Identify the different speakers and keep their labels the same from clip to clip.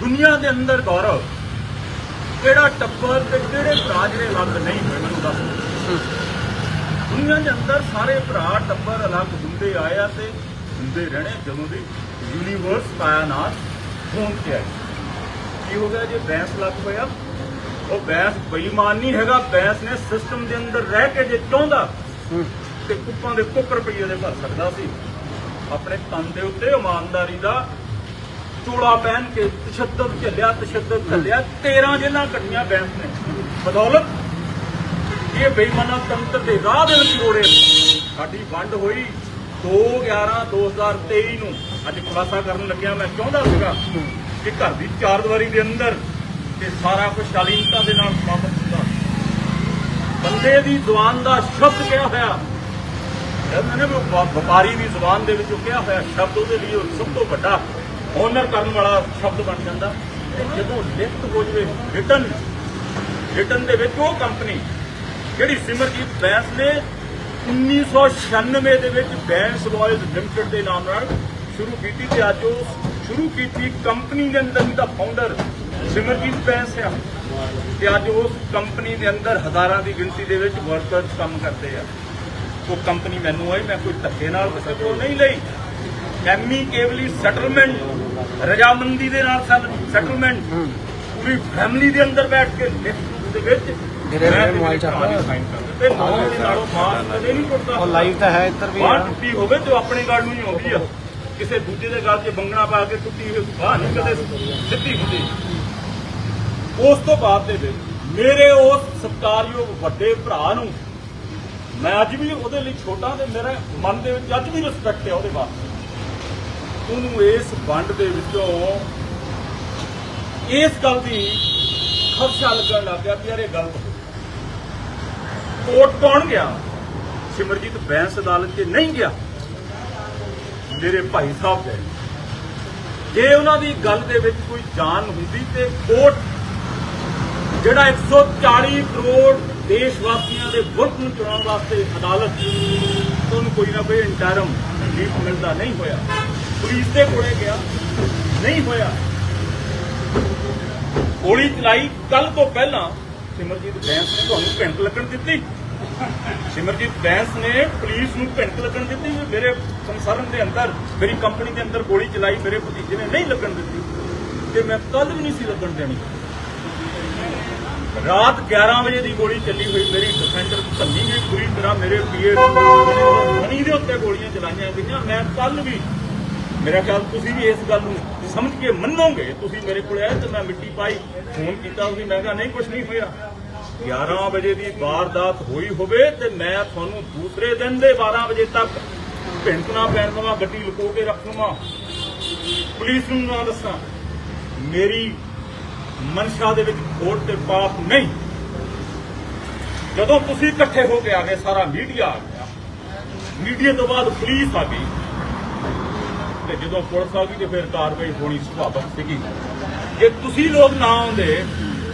Speaker 1: ਦੁਨੀਆ ਦੇ ਅੰਦਰ ਗੌਰਵ ਕਿਹੜਾ ਟੱਬਰ ਤੇ ਕਿਹੜੇ ਭਰਾ ਜਿਹੜੇ ਅਲੱਗ ਨਹੀਂ ਹੋਏ ਮੈਨੂੰ ਦੱਸ ਦੁਨੀਆ ਦੇ ਅੰਦਰ ਸਾਰੇ ਭਰਾ ਟੱਬਰ ਅਲੱਗ ਹੁੰਦੇ ਆਇਆ ਤੇ ਹੁੰਦੇ ਰਹਿਣੇ ਜਦੋਂ ਦੀ ਯੂਨੀਵਰਸ ਕਾਇਨਾਤ ਹੋਣ ਤੇ ਆਈ ਕੀ ਹੋ ਗਿਆ ਜੇ ਬੈਂਸ ਲੱਗ ਹੋਇਆ ਉਹ ਬੈਂਸ ਬੇਈਮਾਨ ਨਹੀਂ ਹੈਗਾ ਬੈਂਸ ਨੇ ਸਿਸਟਮ ਦੇ ਅੰਦਰ ਰਹਿ ਕੇ ਜੇ ਚਾਹੁੰਦਾ ਤੇ ਕੁੱਪਾਂ ਦੇ ਕੁੱਕ ਰੁਪਈਏ ਦੇ ਭਰ ਸਕਦਾ ਸੀ। ਆਪਣੇ ਤਨ ਦੇ ਉੱਤੇ ਇਮਾਨਦਾਰੀ ਦਾ ਚੋਲਾ ਪਹਿਨ ਕੇ ਤਸ਼ੱਦਦ ਝੱਲਿਆ ਤਸ਼ੱਦਦ ਝੱਲਿਆ 13 ਜੇਲਾਂ ਕੱਟੀਆਂ ਬੈਂਸ ਨੇ। ਬਦੌਲਤ ਇਹ ਬੇਈਮਾਨਾ ਤੰਤਰ ਦੇ ਰਾਹ ਦੇ ਵਿੱਚ ਰੋੜੇ ਸਾਡੀ ਵੰਡ ਹੋਈ 2/11/2023 ਨੂੰ। ਅੱਜ ਖੁਲਾਸਾ ਕਰਨ ਲੱਗਿਆ ਮੈਂ ਚਾਹੁੰਦਾ ਸੀਗਾ ਕਿ ਘਰ ਦੀ ਚਾਰ ਦੀਵਾਰੀ ਦੇ ਅੰਦਰ ਤੇ ਸਾਰਾ ਕੁਝ ਸ਼ਾਲੀਨਤਾ ਦੇ ਨਾਲ ਸਮਾਪਤ ਹੁੰਦਾ। ਬੰਦੇ ਦੀ ਜ਼ੁਬਾਨ ਦਾ ਸ਼ਬਦ ਕਿਹਾ ਹੋਇਆ। ਕਹਿੰਦੇ ਨੇ ਵਪਾਰੀ ਦੀ ਜ਼ੁਬਾਨ ਦੇ ਵਿੱਚ ਕਿਹਾ ਹੋਇਆ ਸ਼ਬਦ ਉਹਦੇ ਲਈ ਸਭ ਤੋਂ ਵੱਡਾ ਓਨਰ ਕਰਨ ਵਾਲਾ ਸ਼ਬਦ ਬਣ ਜਾਂਦਾ। ਤੇ ਜਦੋਂ ਲਿਖਤ ਹੋ ਜਵੇ ਰਿਟਨ ਰਿਟਨ ਦੇ ਵਿੱਚ ਉਹ ਕੰਪਨੀ ਜਿਹੜੀ ਸਿਮਰਜੀਤ ਬੈਂਸ ਨੇ 1996 ਦੇ ਵਿੱਚ ਬੈਂਸ ਰਾਇਲ ਲਿਮਟਿਡ ਦੇ ਨਾਮ ਨਾਲ ਸ਼ੁਰੂ ਕੀਤੀ ਤੇ ਅੱਜ ਉਹ ਸ਼ੁਰੂ ਕੀਤੀ ਕੰਪਨੀ ਦੇ ਅੰਦਰ ਦਾ ਫਾਊਂਡਰ ਸਿਮਰਜੀਤ ਬੈਂਸ ਆ। ਤੇ ਅੱਜ ਉਸ ਕੰਪਨੀ ਦੇ ਅੰਦਰ ਹਜ਼ਾਰਾਂ ਦੀ ਗਿਣਤੀ ਦੇ ਵਿੱਚ ਵਰਕਰਸ ਕੰਮ ਕਰਦੇ ਆ। ਉਹ ਕੰਪਨੀ ਮੈਨੂੰ ਆਈ, ਮੈਂ ਕੋਈ ਧੱਕੇ ਨਾਲ ਕਿਸੇ ਕੋਲ ਨਹੀਂ ਲਈ। ਐਮੀ ਕੇਵਲੀ ਸੈਟਲਮੈਂਟ ਰਜਾਮੰਦੀ ਦੇ ਨਾਲ ਸੈਟਲਮੈਂਟ ਪੂਰੀ ਫੈਮਿਲੀ ਦੇ ਅੰਦਰ ਬੈਠ ਕੇ ਲਿਖਤ ਦੇ ਵਿੱਚ
Speaker 2: ਮੇਰੇ
Speaker 1: ਮੈਂ ਤੇ
Speaker 2: ਮੋਬਾਈਲ
Speaker 1: ਮੇਰੇ
Speaker 2: ਚ
Speaker 1: ਭਰਾ ਨੇ sign ਕਰ ਦਿੱਤੇ। ਨੌਂ ਦੇ ਨਾਲੋਂ ਬਾਹਰ ਕਦੇ ਨਹੀਂ ਟੁੱਟਦਾ।
Speaker 2: ਉਹ ਲਾਈਵ ਤਾਂ ਹੈ ਇੱਧਰ ਵੀ
Speaker 1: ਬਾਹਰ
Speaker 2: ਆ।
Speaker 1: ਟੁੱਟੀ ਹੋਵੇ ਤੇ ਉਹ ਆਪਣੇ ਗੱਲ ਨੂੰ ਹੀ ਆਉਂਦੀ ਆ। ਕਿਸੇ ਦੂਜੇ ਦੇ ਗੱਲ 'ਚ ਬੰਗਣਾ ਪਾ ਕੇ ਟੁੱਟੀ ਹੋਈ ਬਾਹਰ ਨਹੀਂ ਕਦੇ ਸਿੱਧੀ ਹੁੰਦੀ। ਉਸ ਤੋਂ ਬਾਅਦ ਦੇ ਵਿੱਚ ਮੇਰੇ ਉਸ ਸਤਿਕਾਰਯੋਗ ਵੱਡੇ ਭਰਾ ਨੂੰ ਮੈਂ ਅੱਜ ਵੀ ਉਹਦੇ ਲਈ ਛੋਟਾ ਤੇ ਮੇਰੇ ਮਨ ਦੇ ਵਿੱਚ ਅੱਜ ਵੀ ਰਿਸਪੈਕਟ ਹੈ ਉਹਦੇ ਵਾਸਤੇ। ਉਹਨੂੰ ਇਸ ਵੰਡ ਦੇ ਵਿੱਚੋਂ ਇਸ ਗੱਲ ਦੀ ਖਦਸ਼ਾ ਲੱਗਣ ਲੱਗ ਗਿਆ ਕਿ ਯਾਰ ਇਹ ਗਲਤ ਹੋ ਕੋਰਟ ਕੌਣ ਗਿਆ? ਸਿਮਰਜੀਤ ਬੈਂਸ ਅਦਾਲਤ 'ਚ ਨਹੀਂ ਗਿਆ। ਮੇਰੇ ਭਾਈ ਸਾਹਿਬ ਗਏ। ਜੇ ਉਹਨਾਂ ਦੀ ਗੱਲ ਦੇ ਵਿੱਚ ਕੋਈ ਜਾਨ ਹੁੰਦੀ ਤੇ ਕੋਰਟ ਜਿਹੜਾ 140 ਕਰੋੜ ਦੇਸ਼ ਵਾਸੀਆਂ ਦੇ ਵੋਟ ਨੂੰ ਚੁਣਾਉਣ ਵਾਸਤੇ ਅਦਾਲਤ ਉਹਨੂੰ ਕੋਈ ਨਾ ਕੋਈ ਇੰਟਰਮ ਰਿਲੀਫ ਮਿਲਦਾ ਨਹੀਂ ਹੋਇਆ। ਪੁਲਿਸ ਦੇ ਕੋਲੇ ਗਿਆ। ਨਹੀਂ ਹੋਇਆ। ਗੋਲੀ ਚਲਾਈ। ਕੱਲ ਤੋਂ ਪਹਿਲਾਂ ਸਿਮਰਜੀਤ ਬੈਂਸ ਨੇ ਤੁਹਾਨੂੰ ਭਿੰਕ ਲੱਗਣ ਦਿੱਤੀ। ਸਿਮਰਜੀਤ ਬੈਂਸ ਨੇ ਪੁਲਿਸ ਨੂੰ ਭਿੰਕ ਲੱਗਣ ਦਿੱਤੀ ਮੇਰੇ ਸੰਸਰਨ ਦੇ ਅੰਦਰ, ਮੇਰੀ ਕੰਪਨੀ ਦੇ ਅੰਦਰ ਗੋਲੀ ਚਲਾਈ, ਮੇਰੇ ਭਤੀਜੇ ਨੇ ਨਹੀਂ ਲੱਗਣ ਦਿੱਤੀ। ਤੇ ਮੈਂ ਕੱਲ ਵੀ ਨਹੀਂ ਸੀ ਲੱਗਣ ਦੇਣੀ। ਰਾਤ 11 ਵਜੇ ਦੀ ਗੋਲੀ ਚੱਲੀ ਹੋਈ ਮੇਰੀ ਡਿਫੈਂਡਰ ਧੰਨੀ ਵੀ ਪੂਰੀ ਤਰ੍ਹਾਂ ਮੇਰੇ ਪੀਏ ਮਨੀ ਦੇ ਉੱਤੇ ਗੋਲੀਆਂ ਚਲਾਈਆਂ ਗਈਆਂ। ਮੈਂ ਕੱਲ ਵੀ ਮੇਰਾ ਖਿਆਲ ਤੁਸੀਂ ਵੀ ਇਸ ਗੱਲ ਨੂੰ ਸਮਝ ਕੇ ਮੰਨੋਗੇ। ਤੁਸੀਂ ਮੇਰੇ ਕੋਲ ਆਏ ਤੇ ਮੈਂ ਮਿੱਟੀ ਪਾਈ, ਫੋਨ ਕੀਤਾ, ਤੁਸੀਂ ਮੈਂ ਕਿਹਾ, ਨਹੀਂ ਕੁਝ ਨਹੀਂ ਹੋਇਆ। 11 ਵਜੇ ਦੀ ਵਾਰਦਾਤ ਹੋਈ ਹੋਵੇ ਤੇ ਮੈਂ ਤੁਹਾਨੂੰ ਦੂਸਰੇ ਦਿਨ ਦੇ 12 ਵਜੇ ਤੱਕ ਭਿੰਕਣਾ ਪੈਣ ਦਵਾਂ, ਗੱਡੀ ਲੁਕੋ ਕੇ ਰੱਖ ਦਵਾਂ। ਪੁਲਿਸ ਨੂੰ ਨਾ ਦੱਸਾਂ, ਮੇਰੀ ਮਨਸ਼ਾ ਦੇ ਵਿੱਚ ਖੋਟ ਤੇ ਪਾਪ ਨਹੀਂ। ਜਦੋਂ ਤੁਸੀਂ ਇਕੱਠੇ ਹੋ ਕੇ ਆ ਗਏ, ਸਾਰਾ ਮੀਡੀਆ ਆ ਗਿਆ। ਮੀਡੀਆ ਤੋਂ ਬਾਅਦ ਪੁਲਿਸ ਆ ਗਈ। ਤੇ ਜਦੋਂ ਪੁਲਿਸ ਆ ਗਈ ਤੇ ਫਿਰ ਕਾਰਵਾਈ ਹੋਣੀ ਸੁਭਾਵਕ ਸੀਗੀ। ਜੇ ਤੁਸੀਂ ਲੋਕ ਨਾ ਆਉਂਦੇ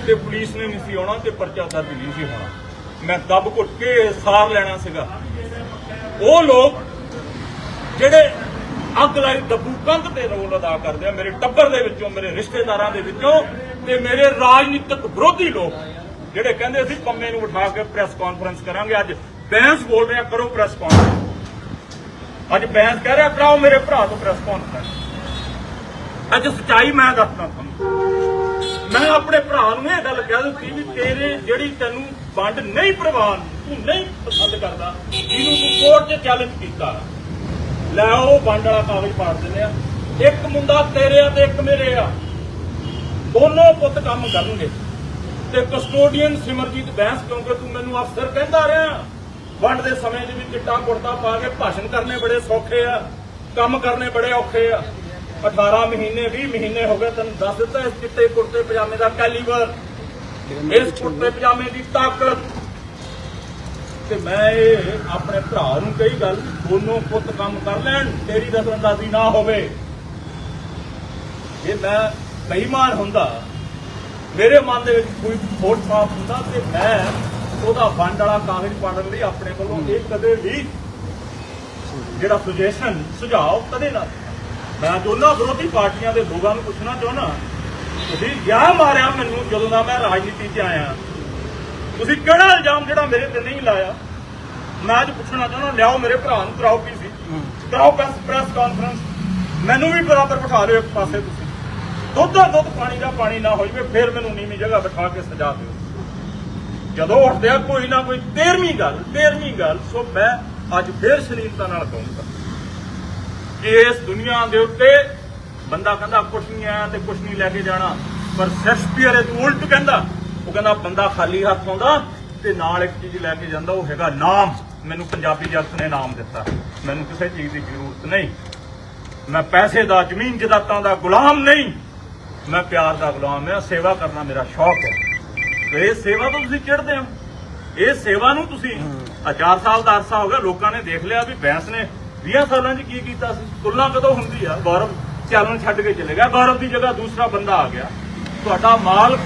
Speaker 1: ਤੇ ਪੁਲਿਸ ਨੇ ਨਹੀਂ ਸੀ ਆਉਣਾ ਤੇ ਪਰਚਾ ਦਰਜ ਨਹੀਂ ਸੀ ਹੋਣਾ। ਮੈਂ ਦੱਬ ਘੁੱਟ ਕੇ ਸਾਰ ਲੈਣਾ ਸੀਗਾ। ਉਹ ਲੋਕ ਜਿਹੜੇ ਅੱਗ ਲਾਈ ਦੱਬੂ ਕੰਧ ਤੇ ਰੋਲ ਅਦਾ ਕਰਦੇ ਆ, ਮੇਰੇ ਟੱਬਰ ਦੇ ਵਿੱਚੋਂ, ਮੇਰੇ ਰਿਸ਼ਤੇਦਾਰਾਂ ਦੇ ਵਿੱਚੋਂ ਤੇ ਮੇਰੇ ਰਾਜਨੀਤਿਕ ਵਿਰੋਧੀ ਲੋਕ ਜਿਹੜੇ ਕਹਿੰਦੇ ਅਸੀਂ ਪੰਮੇ ਨੂੰ ਉਠਾ ਕੇ ਪ੍ਰੈਸ ਕਾਨਫਰੰਸ ਕਰਾਂਗੇ, ਅੱਜ ਬੈਂਸ ਬੋਲ ਰਿਹਾ ਕਰੋ ਪ੍ਰੈਸ ਕਾਨਫਰੰਸ ਅੱਜ ਬੈਂਸ ਕਹਿ ਰਿਹਾ ਕਰਾਓ ਮੇਰੇ ਭਰਾ ਤੋਂ ਪ੍ਰੈਸ ਕਾਨਫਰੰਸ ਅੱਜ ਸਚਾਈ ਮੈਂ ਦੱਸਦਾ ਤੁਹਾਨੂੰ। ਮੈਂ ਆਪਣੇ ਭਰਾ ਨੂੰ ਇਹ ਗੱਲ ਕਹਿ ਦਿੱਤੀ ਵੀ ਤੇਰੇ ਜਿਹੜੀ ਤੈਨੂੰ ਵੰਡ ਨਹੀਂ ਪ੍ਰਵਾਨ, ਤੂੰ ਨਹੀਂ ਪਸੰਦ ਕਰਦਾ, ਜਿਹਨੂੰ ਤੂੰ ਕੋਰਟ 'ਚ ਚੈਲੰਜ ਕੀਤਾ। ਲੈ ਉਹ ਵੰਡ ਵਾਲਾ ਕਾਗਜ਼ ਪਾੜ ਦਿੰਦੇ ਆ। ਇੱਕ ਮੁੰਡਾ ਤੇਰੇ ਆ ਤੇ ਇੱਕ ਮੇਰੇ ਆ। ਦੋਨੋਂ ਪੁੱਤ ਕੰਮ ਕਰਨਗੇ। ਤੇ ਕਸਟੋਡੀਅਨ ਸਿਮਰਜੀਤ ਬੈਂਸ ਕਿਉਂਕਿ ਤੂੰ ਮੈਨੂੰ ਅਫਸਰ ਕਹਿੰਦਾ ਰਿਹਾ। ਵੰਡ ਦੇ ਸਮੇਂ ਦੇ ਵਿੱਚ ਚਿੱਟਾ ਕੁੜਤਾ ਪਾ ਕੇ ਭਾਸ਼ਣ ਕਰਨੇ ਬੜੇ ਸੌਖੇ ਆ, ਕੰਮ ਕਰਨੇ ਬੜੇ ਔਖੇ ਆ। 18 ਮਹੀਨੇ 20 ਮਹੀਨੇ ਹੋ ਗਏ, ਤੈਨੂੰ ਦੱਸ ਦਿੱਤਾ ਇਸ ਚਿੱਟੇ ਕੁੜਤੇ ਪਜਾਮੇ ਦਾ ਕੈਲੀਬਰ ਇਸ ਕੁੜਤੇ ਪਜਾਮੇ ਦੀ ਤਾਕਤ। ਤੇ ਮੈਂ ਇਹ ਆਪਣੇ ਭਰਾ ਨੂੰ ਕਹੀ ਗੱਲ, ਦੋਨੋਂ ਪੁੱਤ ਕੰਮ ਕਰ ਲੈਣ, ਤੇਰੀ ਦਖਲਅੰਦਾਜ਼ੀ ਨਾ ਹੋਵੇ। ਇਹ ਮੈਂ ਬੇਈਮਾਨ ਹੁੰਦਾ, ਮੇਰੇ ਮਨ ਦੇ ਵਿੱਚ ਕੋਈ ਫੋਟ ਸਾਫ਼ ਹੁੰਦਾ, ਤੇ ਮੈਂ ਉਹਦਾ ਵੰਡ ਵਾਲਾ ਕਾਗਜ਼ ਪਾੜਨ ਲਈ ਆਪਣੇ ਵੱਲੋਂ ਇਹ ਕਦੇ ਵੀ ਜਿਹੜਾ ਸੁਜੈਸ਼ਨ ਸੁਝਾਅ ਕਦੇ ਨਾ ਮੈਂ ਦੋਨਾਂ ਵਿਰੋਧੀ ਪਾਰਟੀਆਂ ਦੇ ਲੋਕਾਂ ਨੂੰ ਪੁੱਛਣਾ ਚਾਹੁੰਦਾ ਤੁਸੀਂ ਯਾ ਮਾਰਿਆ ਮੈਨੂੰ ਜਦੋਂ ਦਾ ਮੈਂ ਰਾਜਨੀਤੀ 'ਚ ਆਇਆ। ਤੁਸੀਂ ਕਿਹੜਾ ਇਲਜ਼ਾਮ ਜਿਹੜਾ ਮੇਰੇ ਤੇ ਨਹੀਂ ਲਾਇਆ? ਮੈਂ ਅੱਜ ਪੁੱਛਣਾ ਚਾਹੁੰਦਾ ਲਿਆਓ ਮੇਰੇ ਭਰਾ ਨੂੰ ਕਰਾਓ ਪੀਸੀ ਕਰਾਓ ਪ੍ਰੈਸ ਪ੍ਰੈਸ ਕਾਨਫਰੰਸ ਮੈਨੂੰ ਵੀ ਬਰਾਬਰ ਬਿਠਾ ਲਿਓ ਇੱਕ ਪਾਸੇ ਤੁਸੀਂ। ਦੁੱਧ ਦਾ ਦੁੱਧ ਪਾਣੀ ਦਾ ਪਾਣੀ ਨਾ ਹੋ ਜਵੇ ਫਿਰ ਮੈਨੂੰ ਨੀਵੀਂ ਜਗ੍ਹਾ ਬਿਠਾ ਕੇ ਸਜਾ ਦਿਓ। ਜਦੋਂ ਉੱਠਦੇ ਆ ਕੋਈ ਨਾ ਕੋਈ 13ਵੀਂ ਗੱਲ 13ਵੀਂ ਗੱਲ, ਸੋ ਮੈਂ ਅੱਜ ਫੇਰ ਸ਼ਰੀਰਤਾ ਨਾਲ ਕਹੂੰਗਾ। ਇਸ ਦੁਨੀਆ ਦੇ ਉੱਤੇ ਬੰਦਾ ਕਹਿੰਦਾ ਕੁਛ ਨਹੀਂ ਆਇਆ ਤੇ ਕੁਛ ਨਹੀਂ ਲੈ ਕੇ ਜਾਣਾ, ਪਰ ਸ਼ੇਕਸਪੀਅਰ ਇਹ ਉਲਟ ਕਹਿੰਦਾ, ਉਹ ਕਹਿੰਦਾ ਬੰਦਾ ਖਾਲੀ ਹੱਥ ਆਉਂਦਾ ਤੇ ਨਾਲ ਇੱਕ ਚੀਜ਼ ਲੈ ਕੇ ਜਾਂਦਾ, ਉਹ ਹੈਗਾ ਨਾਮ। ਮੈਨੂੰ ਪੰਜਾਬੀ ਜਗਤ ਨੇ ਨਾਮ ਦਿੱਤਾ। ਮੈਨੂੰ ਕਿਸੇ ਚੀਜ਼ ਦੀ ਜ਼ਰੂਰਤ ਨਹੀਂ। ਮੈਂ ਪੈਸੇ ਦਾ ਜ਼ਮੀਨ ਜਾਇਦਾਦਾਂ ਦਾ ਗੁਲਾਮ ਨਹੀਂ। ਮੈਂ ਪਿਆਰ ਦਾ ਗੁਲਾਮ ਹਾਂ, ਸੇਵਾ ਕਰਨਾ ਮੇਰਾ ਸ਼ੌਕ ਹੈ। ਇਹ ਸੇਵਾ ਤੋਂ ਤੁਸੀਂ ਚਿੜਦੇ ਹੋ। ਇਹ ਸੇਵਾ ਨੂੰ ਤੁਸੀਂ ਆਹ ਚਾਰ ਸਾਲ ਦਾ ਅਰਸਾ ਹੋ ਗਿਆ। ਲੋਕਾਂ ਨੇ ਦੇਖ ਲਿਆ ਵੀ ਬੈਂਸ ਨੇ 20 ਸਾਲਾਂ 'ਚ ਕੀ ਕੀਤਾ ਸੀ। ਤੁਲਨਾ ਕਦੋਂ ਹੁੰਦੀ ਆ? ਗੌਰਵ ਚਾਲਨ ਛੱਡ ਕੇ ਚਲੇ ਗਿਆ। ਗੌਰਵ ਦੀ ਜਗ੍ਹਾ ਦੂਸਰਾ ਬੰਦਾ ਆ ਗਿਆ। ਤੁਹਾਡਾ ਮਾਲ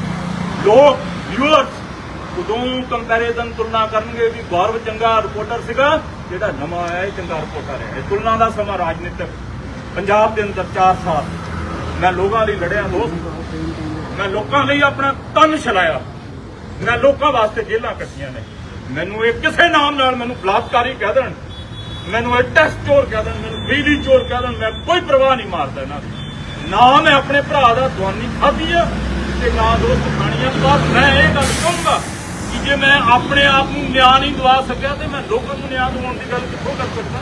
Speaker 1: ਲੋਕ ਵਿਊਅਰਸ ਉਦੋਂ ਕੰਪੈਰੀਜ਼ਨ ਤੁਲਨਾ ਕਰਨਗੇ ਵੀ ਗੌਰਵ ਚੰਗਾ ਰਿਪੋਰਟਰ ਸੀਗਾ ਜਿਹੜਾ ਨਵਾਂ ਆਇਆ ਇਹ ਚੰਗਾ ਰਿਪੋਰਟਰ ਹੈ ਇਹ ਤੁਲਨਾ ਦਾ ਸਮਾਂ ਰਾਜਨੀਤਿਕ ਪੰਜਾਬ ਦੇ ਅੰਦਰ 4 ਸਾਲ। ਮੈਂ ਲੋਕਾਂ ਲਈ ਲੜਿਆ ਦੋਸਤ। ਮੈਂ ਲੋਕਾਂ ਲਈ ਆਪਣਾ ਤਨ ਛਲਾਇਆ। ਮੈਂ ਲੋਕਾਂ ਵਾਸਤੇ ਜੇਲ੍ਹਾਂ ਕੱਟੀਆਂ ਨੇ। ਮੈਨੂੰ ਇਹ ਕਿਸੇ ਨਾਮ ਨਾਲ ਮੈਨੂੰ ਬਲਾਤਕਾਰੀ ਕਹਿ ਦੇਣ। ਮੈਨੂੰ ਇਹ ਟੈਸਟ ਚੋਰ ਕਹਿ ਦੇਣ, ਮੈਨੂੰ ਬਿਜਲੀ ਚੋਰ ਕਹਿ ਦੇਣ, ਮੈਂ ਕੋਈ ਪਰਵਾਹ ਨਹੀਂ ਮਾਰਦਾ ਇਹਨਾਂ ਦੀ। ਨਾ ਮੈਂ ਆਪਣੇ ਭਰਾ ਦਾ ਦਵਾਨੀ ਖਾਧੀ ਆ ਤੇ ਨਾ ਦੋਸਤ ਖਾਣੀਆਂ ਪਰ ਮੈਂ ਇਹ ਗੱਲ ਕਹੂੰਗਾ ਕਿ ਜੇ ਮੈਂ ਆਪਣੇ ਆਪ ਨੂੰ ਨਿਆਂ ਨਹੀਂ ਦਵਾ ਸਕਿਆ ਤੇ ਮੈਂ ਲੋਕਾਂ ਨੂੰ ਨਿਆਂ ਦਿਵਾਉਣ ਦੀ ਗੱਲ ਕਿੱਥੋਂ ਕਰ ਸਕਦਾ?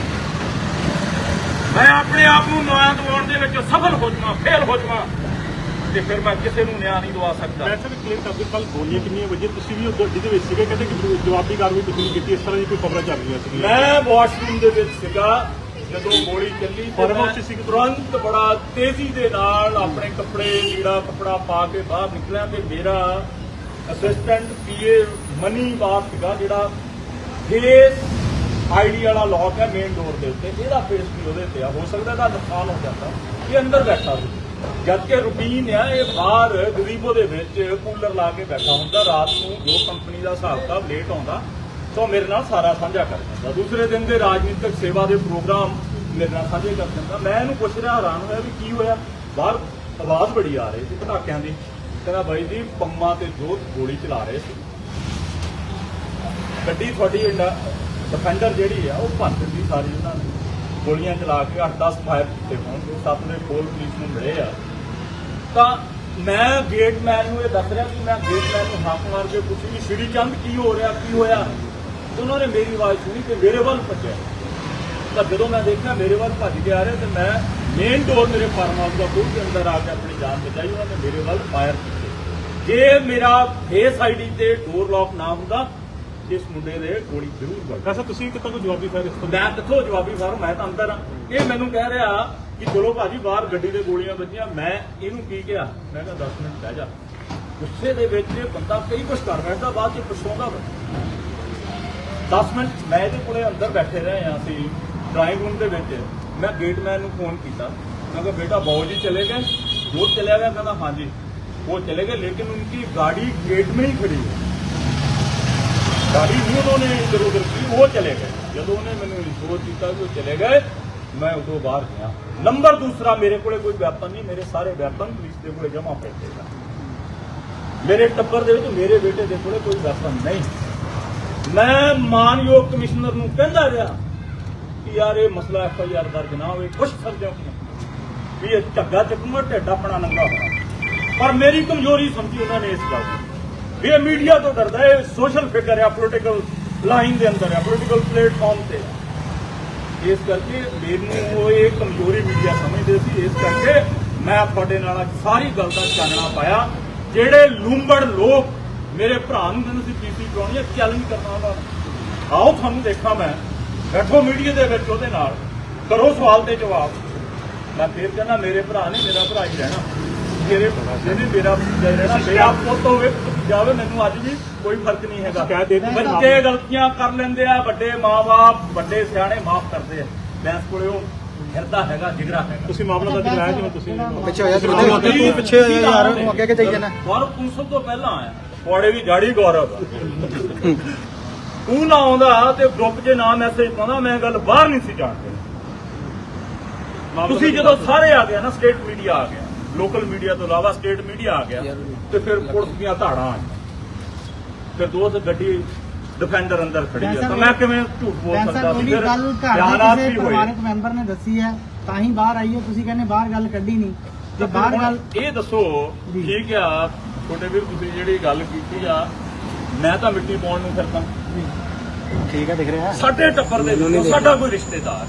Speaker 1: ਮੈਂ ਆਪਣੇ ਆਪ ਨੂੰ ਨਿਆਂ ਦਿਵਾਉਣ ਦੇ ਵਿੱਚ ਸਫਲ ਹੋ ਜਾਵਾਂ, ਫੇਲ ਹੋ ਜਾਵਾਂ। ਤੇ ਫਿਰ ਮੈਂ ਕਿਸੇ ਨੂੰ ਨਿਆਂ ਨਹੀਂ ਦਵਾ ਸਕਦਾ।
Speaker 2: ਵੈਸੇ ਵੀ ਕਲੀਅਰ ਕਰਦੇ ਕੱਲ ਗੋਲੀਆਂ ਕਿੰਨੀਆਂ ਵਜੇ ਤੁਸੀਂ ਵੀ ਉਹ ਗੱਡੀ ਦੇ ਵਿੱਚ ਸੀਗੇ ਕਹਿੰਦੇ ਕਿ ਜਵਾਬੀ ਕਾਰਵਾਈ ਤੁਸੀਂ ਨਹੀਂ ਕੀਤੀ ਇਸ ਤਰ੍ਹਾਂ ਦੀ ਕੋਈ ਖਬਰਾਂ ਚੱਲ ਰਹੀਆਂ ਸੀ
Speaker 1: ਮੈਂ ਵਾਸ਼ਰੂਮ ਦੇ ਵਿੱਚ ਸੀਗਾ ਜਦੋਂ ਗੋਲੀ ਚੱਲੀ ਮੈਂ
Speaker 2: ਵਿੱਚ ਸੀ
Speaker 1: ਤੁਰੰਤ ਬੜਾ ਤੇਜ਼ੀ ਦੇ ਨਾਲ ਆਪਣੇ ਕੱਪੜੇ ਲੀੜਾ ਕੱਪੜਾ ਪਾ ਕੇ ਬਾਹਰ ਨਿਕਲਿਆ ਤੇ ਮੇਰਾ ਅਸਿਸਟੈਂਟ ਪੀਏ ਮਨੀ ਬਾਪ ਸੀਗਾ ਜਿਹੜਾ ਫੇਸ ਆਈਡੀ ਵਾਲਾ ਲੋਕ ਹੈ ਮੇਨ ਡੋਰ ਦੇ ਉੱਤੇ। ਇਹਦਾ ਫੇਸ ਵੀ ਉਹਦੇ ਤੇ ਆ? ਹੋ ਸਕਦਾ ਇਹਦਾ ਨੁਕਸਾਨ ਹੋ ਜਾਂਦਾ। ਇਹ ਅੰਦਰ ਬੈਠਾ ਸੀ। ਜਦ ਕਿ ਰੂਟੀਨ ਆ, ਇਹ ਬਾਹਰ ਗਰੀਬੋ ਦੇ ਵਿੱਚ ਕੂਲਰ ਲਾ ਕੇ ਬੈਠਾ ਹੁੰਦਾ, ਰਾਤ ਨੂੰ ਜੋ ਕੰਪਨੀ ਦਾ ਹਿਸਾਬ ਕਿਤਾਬ ਲੇਟ ਆਉਂਦਾ, ਤਾਂ ਮੇਰੇ ਨਾਲ ਸਾਰਾ ਸਾਂਝਾ ਕਰ ਦਿੰਦਾ। ਦੂਸਰੇ ਦਿਨ ਦੇ ਰਾਜਨੀਤਿਕ ਸੇਵਾ ਦੇ ਪ੍ਰੋਗਰਾਮ ਮੇਰੇ ਨਾਲ ਸਾਂਝੇ ਕਰ ਦਿੰਦਾ। ਮੈਂ ਇਹਨੂੰ ਪੁੱਛ ਰਿਹਾ, ਹੈਰਾਨ ਹੋਇਆ ਵੀ ਕੀ ਹੋਇਆ? ਬਾਹਰ ਆਵਾਜ਼ ਬੜੀ ਆ ਰਹੀ ਸੀ ਪਟਾਕਿਆਂ ਦੀ। ਕਹਿੰਦਾ, ਬਾਈ ਜੀ, ਪੰਮਾ ਤੇ ਜੋਤ ਗੋਲੀ ਚਲਾ ਰਹੇ ਸੀ। ਗੱਡੀ ਤੁਹਾਡੀ ਡਿਫੈਂਡਰ ਜਿਹੜੀ ਆ, ਉਹ ਭੰਨ ਦਿੱਤੀ ਸਾਰੀ ਉਹਨਾਂ ਨੇ। ਗੋਲੀਆਂ ਚਲਾ ਕੇ 8-10 ਫਾਇਰ ਕੀਤੇ ਹੋਣਗੇ ਸੱਤ ਦੇ ਕੋਲ ਪੁਲਿਸ ਨੂੰ ਮਿਲੇ ਆ। ਤਾਂ ਮੈਂ ਗੇਟਮੈਨ ਨੂੰ ਇਹ ਦੱਸ ਰਿਹਾ ਕਿ ਮੈਂ ਗੇਟਮੈਨ ਨੂੰ ਹੱਥ ਮਾਰ ਕੇ ਪੁੱਛੀ ਵੀ ਸ਼੍ਰੀ ਚੰਦ ਕੀ ਹੋ ਰਿਹਾ, ਕੀ ਹੋਇਆ? ਉਹਨਾਂ ਨੇ ਮੇਰੀ ਆਵਾਜ਼ ਸੁਣੀ ਤੇ ਮੇਰੇ ਵੱਲ ਭੱਜਿਆ। ਤਾਂ ਜਦੋਂ ਮੈਂ ਦੇਖਿਆ ਮੇਰੇ ਵੱਲ ਭੱਜ ਕੇ ਆ ਰਿਹਾ ਤੇ ਮੈਂ ਮੇਨ ਡੋਰ ਮੇਰੇ ਫਾਰਮ ਹਾਊਸ ਦਾ ਖੋਲ ਕੇ ਅੰਦਰ ਆ ਕੇ ਆਪਣੀ ਜਾਨ ਬਚਾਈ, ਉਹਨਾਂ ਨੇ ਮੇਰੇ ਵੱਲ ਫਾਇਰ ਕੀਤੇ। ਜੇ ਮੇਰਾ ਫੇਸ ਆਈਡੀ ਤੇ ਡੋਰ ਲੌਕ ਨਾ ਹੁੰਦਾ ਇਸ ਮੁੰਡੇ ਦੇ ਗੋਲੀ ਜ਼ਰੂਰ ਵੱਜੀ
Speaker 2: ਐਸਾ ਤੁਸੀਂ ਕਿਤਾ ਕੋਈ ਜਵਾਬੀ ਫਾਇਰ ਇਸ
Speaker 1: ਮੈਂ ਕਿੱਥੋਂ ਜਵਾਬੀ ਫਾਇਰ ਮੈਂ ਤਾਂ ਅੰਦਰ ਆ ਇਹ ਮੈਨੂੰ ਕਹਿ ਰਿਹਾ ਕਿ ਚਲੋ ਭਾਜੀ ਬਾਹਰ ਗੱਡੀ ਦੇ ਗੋਲੀਆਂ ਵੱਜੀਆਂ। ਮੈਂ ਇਹਨੂੰ ਕੀ ਕਿਹਾ? ਮੈਂ ਕਿਹਾ 10 ਮਿੰਟ ਬਹਿ ਜਾ। ਗੁੱਸੇ ਦੇ ਵਿੱਚ ਬੰਦਾ ਕਈ ਕੁਝ ਕਰ ਬੈਠਦਾ ਬਾਅਦ ਚ ਪਛਤਾਉਂਦਾ 10 ਮਿੰਟ ਮੈਂ ਇਹਦੇ ਕੋਲੇ ਅੰਦਰ ਬੈਠੇ ਰਹੇ ਆ ਅਸੀਂ ਡਰਾਈਵਿੰਗ ਰੂਮ ਦੇ ਵਿੱਚ। ਮੈਂ ਗੇਟਮੈਨ ਨੂੰ ਫੋਨ ਕੀਤਾ। ਮੈਂ ਕਿਹਾ ਬੇਟਾ ਬਾਉ ਜੀ ਚਲੇ ਗਏ। ਉਹ ਚਲਿਆ ਗਿਆ? ਕਹਿੰਦਾ ਹਾਂਜੀ। ਉਹ ਚਲੇ ਗਏ ਲੇਕਿਨ ਉਨਕੀ ਗਾੜੀ ਗੇਟ ਮੇਂ ਹੀ ਖੜੀ। ਹੈ ਸਾਡੀ ਵੀ ਉਹਨੇ ਇੱਧਰ ਉਧਰ ਕੀ ਉਹ ਚਲੇ ਗਏ। ਜਦੋਂ ਉਹਨੇ ਮੈਨੂੰ ਰਿਸ਼ਵਤ ਦਿੱਤਾ ਵੀ ਉਹ ਚਲੇ ਗਏ, ਮੈਂ ਉਦੋਂ ਬਾਹਰ ਗਿਆ। ਨੰਬਰ ਦੂਸਰਾ, ਮੇਰੇ ਕੋਲੇ ਕੋਈ ਵੈਪਨ ਨਹੀਂ, ਮੇਰੇ ਸਾਰੇ ਵੈਪਨ ਪੁਲਿਸ ਦੇ ਕੋਲੇ ਜਮਾ ਪਏ ਤੇ ਮੇਰੇ ਟੱਬਰ ਦੇ ਵਿੱਚ ਮੇਰੇ ਬੇਟੇ ਦੇ ਕੋਲੇ ਕੋਈ ਵੈਪਨ ਨਹੀਂ। ਮੈਂ ਮਾਨਯੋਗ ਕਮਿਸ਼ਨਰ ਨੂੰ ਕਹਿੰਦਾ ਰਿਹਾ ਕਿ ਯਾਰ ਇਹ ਮਸਲਾ ਐਫ ਆਈ ਆਰ ਦਰਜ ਨਾ ਹੋਵੇ ਕੁਛ ਕਰਦੇ ਹੋ ਵੀ ਇਹ ਝੱਗਾ ਚੱਕਮਾ ਢੇਡਾ ਪਣਾ ਨੰਗਾ ਹੋਣਾ। ਪਰ ਮੇਰੀ ਕਮਜ਼ੋਰੀ ਸਮਝੀ ਉਹਨਾਂ ਨੇ ਇਸ ਗੱਲ ਨੂੰ ਇਹ ਮੀਡੀਆ ਤੋਂ ਡਰਦਾ ਹੈ ਸੋਸ਼ਲ ਫਿਗਰ ਹੈ ਪੋਲੀਟੀਕਲ ਲਾਈਨ ਦੇ ਅੰਦਰ ਹੈ ਪੋਲੀਟੀਕਲ ਪਲੇਟਫਾਰਮ ਤੇ। ਇਸ ਕਰਕੇ ਮੈਨੂੰ ਉਹ ਇਹ ਕਮਜ਼ੋਰੀ ਮੀਡੀਆ ਸਮਝਦੇ ਸੀ, ਇਸ ਕਰਕੇ ਮੈਂ ਤੁਹਾਡੇ ਨਾਲ ਅੱਜ ਸਾਰੀ ਗੱਲ ਦਾ ਚਾਨਣਾ ਪਾਇਆ। ਜਿਹੜੇ ਲੂੰਬੜ ਲੋਕ ਮੇਰੇ ਭਰਾ ਨੂੰ ਕਹਿੰਦੇ ਸੀ, ਪੀਪੀ ਕਰਾਉਣੀ ਹੈ ਚੈਲੰਜ ਕਰਨਾ ਉਹਨਾਂ ਆਓ ਤੁਹਾਨੂੰ ਦੇਖਾਂ ਮੈਂ, ਬੈਠੋ ਮੀਡੀਆ ਦੇ ਵਿੱਚ ਉਹਦੇ ਨਾਲ, ਕਰੋ ਸਵਾਲ ਤੇ ਜਵਾਬ। ਮੈਂ ਫੇਰ ਕਹਿੰਦਾ, ਮੇਰੇ ਭਰਾ ਨੇ ਮੇਰਾ ਭਰਾ ਹੀ ਰਹਿਣਾ। ਮੇਰੇ ਜਿਹਨੇ ਮੇਰਾ ਭਤੀਜਾ ਹੀ ਰਹਿਣਾ ਮੇਰਾ ਪੁੱਤ ਹੋਵੇ ਜਾਵੇ ਮੈਨੂੰ ਅੱਜ ਵੀ ਕੋਈ ਫ਼ਰਕ ਨਹੀਂ ਹੈਗਾ। ਬੱਚੇ ਗਲਤੀਆਂ ਕਰ ਲੈਂਦੇ ਆ ਵੱਡੇ ਮਾਪੇ ਵੱਡੇ ਸਿਆਣੇ ਮਾਫ ਕਰਦੇ ਆ। ਬੈਂਸ ਕੋਲੇ ਉਹ ਫਿਰਦਾ ਹੈਗਾ ਜਿਗਰਾ ਹੈਗਾ।
Speaker 2: ਤੁਸੀਂ ਮਾਮਲਾ ਦਰਜ ਕਰਾਇਆ ਜਿਵੇਂ ਤੁਸੀਂ?
Speaker 3: ਪਿੱਛੇ ਹੋਇਆ ਤੂੰ ਤੂੰ ਪਿੱਛੇ ਹੋਇਆ ਯਾਰ ਉਹ ਅੱਗੇ ਕਿ ਜਾਈ ਜਾਣਾ।
Speaker 1: ਗੌਰਵ ਤੂੰ ਸਭ ਤੋਂ ਪਹਿਲਾਂ ਆਇਆ। ਪੌੜੇ ਦੀ ਗਾੜੀ ਗੌਰਵ। ਤੂੰ ਨਾ ਆਉਂਦਾ ਤੇ ਗਰੁੱਪ 'ਚ ਨਾ ਮੈਸੇਜ ਪਾਉਂਦਾ ਮੈਂ ਗੱਲ ਬਾਹਰ ਨਹੀਂ ਸੀ ਜਾਣਦੇ। ਤੁਸੀਂ ਜਦੋਂ ਸਾਰੇ ਆ ਗਏ ਨਾ ਸਟੇਟ ਮੀਡੀਆ ਆ ਗਿਆ ਲੋਕਲ ਮੀਡੀਆ ਤੋਂ ਇਲਾਵਾ ਸਟੇਟ ਮੀਡੀਆ ਆ ਗਿਆ ਤੇ ਫਿਰ ਪੁਲਿਸ ਦੀਆਂ ਧਾੜਾਂ ਆ ਫਿਰ ਦੋਸਤ ਗੱਡੀ ਡਿਫੈਂਡਰ ਅੰਦਰ ਖੜੀ ਤਾਂ ਮੈਂ ਕਿਵੇਂ ਝੂਠ ਬੋਲ ਸਕਦਾ? ਸੀ ਫਿਰ
Speaker 4: ਗੱਲ ਘਰ
Speaker 1: ਬਿਆਨਾਤ
Speaker 4: ਦੇ
Speaker 1: ਵੀ
Speaker 4: ਕਿਸੇ
Speaker 1: ਹੋਏ।
Speaker 4: ਪਰਿਵਾਰਕ ਮੈਂਬਰ ਨੇ ਦੱਸੀ ਹੈ ਤਾਂ ਹੀ ਬਾਹਰ ਆਈ ਹੈ ਤੁਸੀਂ ਕਹਿੰਦੇ ਬਾਹਰ ਗੱਲ ਕੱਢੀ ਨਹੀਂ। ਜੇ ਬਾਹਰ ਗੱਲ
Speaker 1: ਇਹ ਦੱਸੋ। ਠੀਕ ਆ ਛੋਟੇ ਵੀਰ ਤੁਸੀਂ ਜਿਹੜੀ ਗੱਲ ਕੀਤੀ ਆ ਮੈਂ ਤਾਂ ਮਿੱਟੀ ਪਾਉਣ ਨੂੰ ਫਿਰਦਾ।
Speaker 3: ਠੀਕ ਹੈ ਦਿਖ ਰਿਹਾ।
Speaker 1: ਸਾਡੇ ਟੱਬਰ ਦੇ ਸਾਡਾ ਕੋਈ ਰਿਸ਼ਤੇਦਾਰ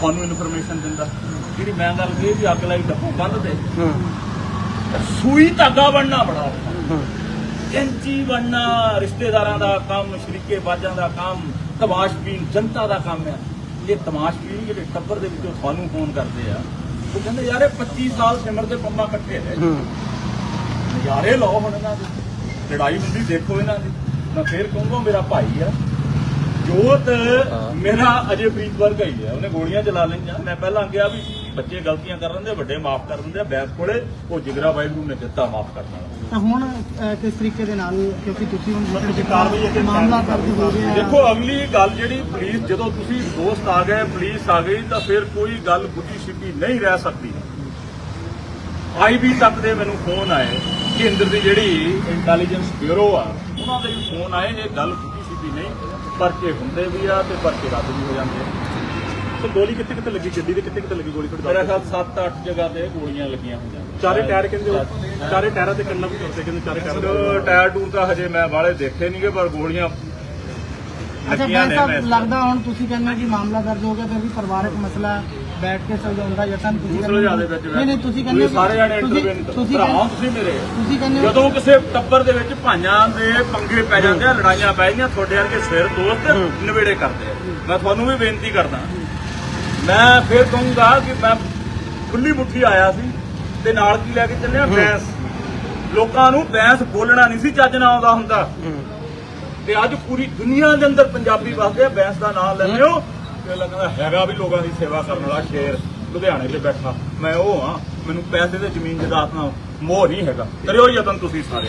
Speaker 1: ਤੁਹਾਨੂੰ ਇਨਫੋਰਮੇਸ਼ਨ ਦਿੰਦਾ। ਜਿਹੜੀ ਮੈਂ ਗੱਲ ਕਹੀ ਵੀ ਅੱਗ ਲਾਈ ਟੱਪੂ ਬੰਦ ਦੇ।
Speaker 3: ਹਾਂ।
Speaker 1: ਸੂਈ ਧਾਗਾ ਬਣਨਾ ਬੜਾ ਔਖਾ। ਕੈਂਚੀ ਬਣਨਾ ਰਿਸ਼ਤੇਦਾਰਾਂ ਦਾ ਕੰਮ ਸ਼ਰੀਕੇ ਬਾਜਾਂ ਦਾ ਕੰਮ ਤਮਾਸ਼ਬੀਨ ਜਨਤਾ ਦਾ ਕੰਮ ਹੈ ਇਹ ਤਮਾਸ਼ਬੀਨ ਜਿਹੜੇ ਟੱਬਰ ਦੇ ਵਿੱਚੋਂ ਤੁਹਾਨੂੰ ਫੋਨ ਕਰਦੇ ਆ ਉਹ ਕਹਿੰਦੇ ਯਾਰ ਇਹ 25 ਸਾਲ ਸਿਮਰ ਦੇ ਪੰਮਾ ਇਕੱਠੇ ਰਹੇ ਨਜ਼ਾਰੇ ਲਓ ਹੁਣ ਇਹਨਾਂ ਦੀ। ਲੜਾਈ ਹੁੰਦੀ ਦੇਖੋ ਇਹਨਾਂ ਦੀ। ਮੈਂ ਫੇਰ ਕਹੂੰਗਾ ਮੇਰਾ ਭਾਈ ਆ। ਜੋਤ ਮੇਰਾ ਅਜੇ ਪ੍ਰੀਤ ਵਰਗਾ ਹੀ ਆ। ਉਹਨੇ ਗੋਲੀਆਂ ਚਲਾ ਲਈਆਂ। ਮੈਂ ਪਹਿਲਾਂ ਕਿਹਾ ਵੀ ਬੱਚੇ ਗਲਤੀਆਂ ਕਰ ਦਿੰਦੇ ਵੱਡੇ ਮਾਫ ਕਰ ਦਿੰਦੇ ਆ ਬੈਸ ਕੋਲੇ ਉਹ ਜਿਗਰਾ ਵਾਹਿਗੁਰੂ ਨੇ ਦਿੱਤਾ ਮਾਫ ਕਰਨ ਵਾਲਾ।
Speaker 4: ਤਾਂ ਹੁਣ ਅਹ, ਕਿਸ ਤਰੀਕੇ ਦੇ ਨਾਲ ਕਿਉਂਕਿ ਤੁਸੀਂ ਹੁਣ
Speaker 2: ਮਤਲਬ ਕਿ ਕਾਰਵਾਈ ਅੱਗੇ
Speaker 4: ਮਾਮਲਾ ਦਰਜ ਹੋ ਗਿਆ
Speaker 1: ਦੇਖੋ ਅਗਲੀ ਗੱਲ ਜਿਹੜੀ ਪੁਲਿਸ ਜਦੋਂ ਤੁਸੀਂ ਦੋਸਤ ਆ ਗਏ ਪੁਲਿਸ ਆ ਗਈ ਤਾਂ ਫਿਰ ਕੋਈ ਗੱਲ ਗੁੱਡੀ ਛਿੱਪੀ ਨਹੀਂ ਰਹਿ ਸਕਦੀ। ਆਈਬੀ ਤੱਕ ਦੇ ਮੈਨੂੰ ਫੋਨ ਆਏ ਕੇਂਦਰ ਦੀ ਜਿਹੜੀ ਇੰਟੈਲੀਜੈਂਸ ਬਿਊਰੋ ਆ ਉਹਨਾਂ ਦੇ ਵੀ ਫੋਨ ਆਏ ਇਹ ਗੱਲ ਗੁੱਡੀ ਛਿੱਪੀ ਨਹੀਂ। ਪਰਚੇ ਹੁੰਦੇ ਵੀ ਆ ਤੇ ਪਰਚੇ ਰੱਦ ਵੀ ਹੋ ਜਾਂਦੇ ਆ।
Speaker 2: ਸੋ ਗੋਲੀ ਕਿੱਥੇ ਕਿੱਥੇ ਲੱਗੀ? ਗੱਡੀ ਦੇ ਕਿੱਥੇ ਕਿੱਥੇ ਲੱਗੀ ਗੋਲੀ? ਤੁਹਾਡੇ
Speaker 1: ਮੇਰਾ ਖਿਆਲ 7-8 ਜਗ੍ਹਾ ਤੇ ਗੋਲੀਆਂ ਲੱਗੀਆਂ ਹੋਈਆਂ
Speaker 2: ਚਾਰੇ ਟਾਇਰ ਕਹਿੰਦੇ ਉਹ- ਚਾਰੇ ਟਾਇਰਾਂ ਤੇ ਕੰਨਾ ਵੀ ਕਰਦੇ ਕਹਿੰਦੇ ਚਾਰੇ ਟਾਇਰਾਂ ਤੇ
Speaker 1: ਟਾਇਰ ਟੂਰ ਤਾਂ ਹਜੇ ਮੈਂ ਵਾਲੇ ਦੇਖੇ ਨਹੀਂਗੇ ਪਰ ਗੋਲੀਆਂ
Speaker 4: ਅੱਛਾ
Speaker 1: ਨੇ
Speaker 4: ਸਾਹਿਬ ਲੱਗਦਾ ਹੁਣ ਤੁਸੀਂ ਕਹਿੰਦੇ ਹੋ ਕਿ ਮਾਮਲਾ ਦਰਜ ਹੋ ਗਿਆ ਫਿਰ ਵੀ ਪਰਿਵਾਰਕ ਮਸਲਾ ਬੈਠ ਕੇ ਸੁਲਝਾਉਣ ਦਾ ਯਤਨ ਤੁਸੀਂ
Speaker 1: ਦੂਸਰੇ ਜਿਆਦੇ ਵਿੱਚ
Speaker 4: ਨਹੀਂ ਨਹੀਂ ਤੁਸੀਂ ਕਹਿੰਦੇ ਹੋ
Speaker 1: ਸਾਰੇ ਜਾਣੇ
Speaker 4: ਤੁਸੀਂ-
Speaker 1: ਇੰਟਰਵਿਊ ਤੁਸੀਂ ਮੇਰੇ।
Speaker 4: ਤੁਸੀਂ ਕਹਿੰਦੇ ਹੋ
Speaker 1: ਜਦੋਂ ਕਿਸੇ ਟੱਬਰ ਦੇ ਵਿੱਚ ਭਾਈਆਂ ਦੇ ਪੰਗੇ ਪੈ ਜਾਂਦੇ ਆ ਲੜਾਈਆਂ ਪੈ ਜਾਂਦੀਆਂ ਤੁਹਾਡੇ ਵਰਗੇ ਸਿਰ ਦੋਸਤ ਨਵੇੜੇ ਕਰਦੇ ਆ। ਮੈਂ ਤੁਹਾਨੂੰ ਵੀ ਬੇਨਤੀ ਕਰਦਾ ਮੈਂ ਫਿਰ ਕਹੂੰਗਾ ਕਿ ਮੈਂ ਖੁੱਲੀ ਮੁੱਠੀ ਆਇਆ ਸੀ ਤੇ ਨਾਲ ਕੀ ਲੈ ਕੇ ਚੱਲਿਆ? ਬੈਂਸ। ਲੋਕਾਂ ਨੂੰ ਬੈਂਸ ਬੋਲਣਾ ਨਹੀਂ ਸੀ ਚੱਜ ਨਾਲ ਆਉਂਦਾ ਹੁੰਦਾ। ਤੇ ਅੱਜ ਪੂਰੀ ਦੁਨੀਆ ਦੇ ਅੰਦਰ ਪੰਜਾਬੀ ਵਸਦੇ ਆ ਬੈਂਸ ਦਾ ਨਾਮ ਲੈਂਦੇ ਹੋ। ਤੇ ਲੱਗਦਾ ਹੈਗਾ ਵੀ ਲੋਕਾਂ ਦੀ ਸੇਵਾ ਕਰਨ ਵਾਲਾ ਸ਼ੇਰ ਲੁਧਿਆਣੇ 'ਚ ਬੈਠਾ। ਮੈਂ ਉਹ ਹਾਂ ਮੈਨੂੰ ਪੈਸੇ ਤੇ ਜ਼ਮੀਨ ਜਾਇਦਾਦ ਨਾਲ ਮੋਹ ਨਹੀਂ ਹੈਗਾ। ਕਰਿਓ ਯਤਨ ਤੁਸੀਂ ਸਾਰੇ।